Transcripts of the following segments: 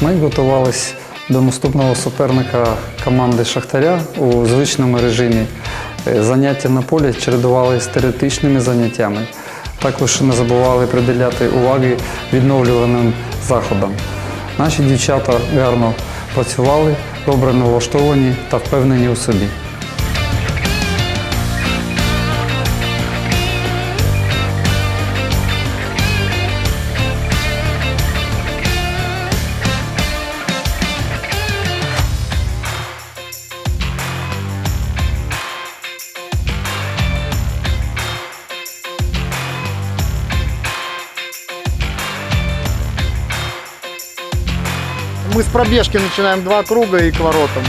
Ми готувалися до наступного суперника команди Шахтаря у звичному режимі. Е, Заняття на полі чередували з теоретичними заняттями. Також не забували приділяти уваги відновлюваним заходам. Наші дівчата гарно працювали, добре налаштовані та впевнені у собі. Мы с пробежки начинаем два круга и к воротам.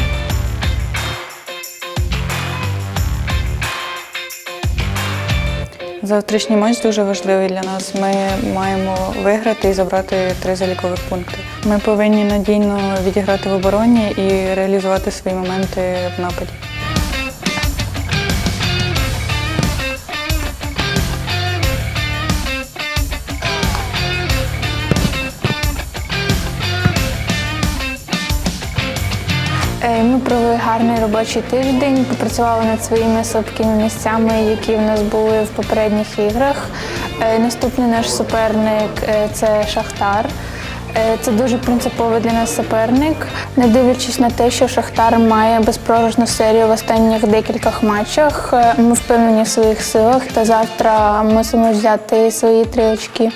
Завтрашній матч дуже важливий для нас. Ми маємо виграти і забрати три залікових пункти. Ми повинні надійно відіграти в обороні і реалізувати свої моменти в нападі. Ми провели гарний робочий тиждень, попрацювали над своїми слабкими місцями, які в нас були в попередніх іграх. Е, Наступний наш суперник е, це Шахтар. Е, Це дуже принциповий для нас суперник. Не дивлячись на те, що Шахтар має безпрограшну серію в останніх декількох матчах. е, Ми впевнені в своїх силах та завтра мусимо взяти свої три очки.